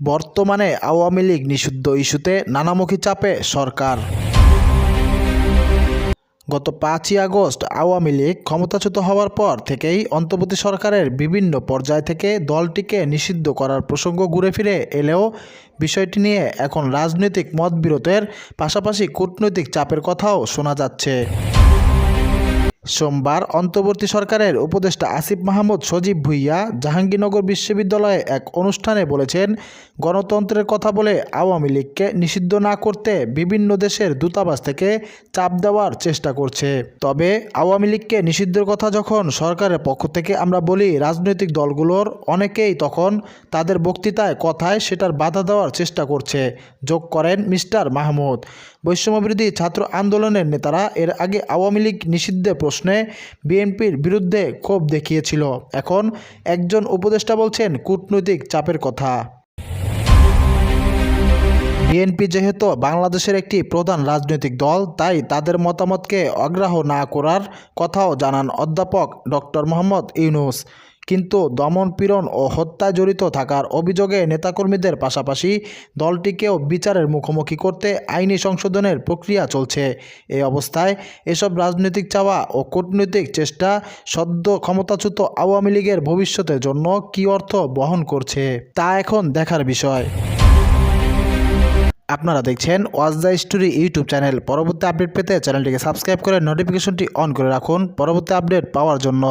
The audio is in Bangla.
বর্তমানে আওয়ামী লীগ নিষিদ্ধ ইস্যুতে নানামুখী চাপে সরকার। গত পাঁচই আগস্ট আওয়ামী লীগ ক্ষমতাচ্যুত হওয়ার পর থেকেই অন্তর্বর্তী সরকারের বিভিন্ন পর্যায় থেকে দলটিকে নিষিদ্ধ করার প্রসঙ্গ ঘুরে ফিরে এলেও বিষয়টি নিয়ে এখন রাজনৈতিক মতবিরোধের পাশাপাশি কূটনৈতিক চাপের কথাও শোনা যাচ্ছে। সোমবার অন্তর্বর্তী সরকারের উপদেষ্টা আসিফ মাহমুদ সজীব ভুইয়া জাহাঙ্গীরনগর বিশ্ববিদ্যালয়ে এক অনুষ্ঠানে বলেছেন, গণতন্ত্রের কথা বলে আওয়ামী লীগকে নিষিদ্ধ না করতে বিভিন্ন দেশের দূতাবাস থেকে চাপ দেওয়ার চেষ্টা করছে। তবে আওয়ামী লীগকে নিষিদ্ধের কথা যখন সরকারের পক্ষ থেকে আমরা বলি, রাজনৈতিক দলগুলোর অনেকেই তখন তাদের বক্তৃতায় কথায় সেটার বাধা দেওয়ার চেষ্টা করছে। যোগ করেন মিস্টার মাহমুদ। বৈষম্যবিরোধী ছাত্র আন্দোলনের নেতারা এর আগে আওয়ামী লীগ নিষিদ্ধের প্রশ্নে বিএনপির বিরুদ্ধে ক্ষোভ দেখিয়েছিল। এখন একজন উপদেষ্টা বলছেন কূটনৈতিক চাপের কথা। বিএনপি যেহেতু বাংলাদেশের একটি প্রধান রাজনৈতিক দল, তাই তাদের মতামতকে অগ্রাহ্য না করার কথাও জানান অধ্যাপক ডক্টর মোহাম্মদ ইউনুস। কিন্তু দমন পীড়ন ও হত্যায় জড়িত থাকার অভিযোগে নেতাকর্মীদের পাশাপাশি দলটিকেও বিচারের মুখোমুখি করতে আইনি সংশোধনের প্রক্রিয়া চলছে। এই অবস্থায় এসব রাজনৈতিক চাওয়া ও কূটনৈতিক চেষ্টা সদ্য ক্ষমতাচ্যুত আওয়ামী লীগের ভবিষ্যতের জন্য কী অর্থ বহন করছে, তা এখন দেখার বিষয়। আপনারা দেখছেন ওয়াজ দ্য স্টোরি ইউটিউব চ্যানেল। পরবর্তী আপডেট পেতে চ্যানেলটিকে সাবস্ক্রাইব করে নোটিফিকেশনটি অন করে রাখুন। পরবর্তী আপডেট পাওয়ার জন্য।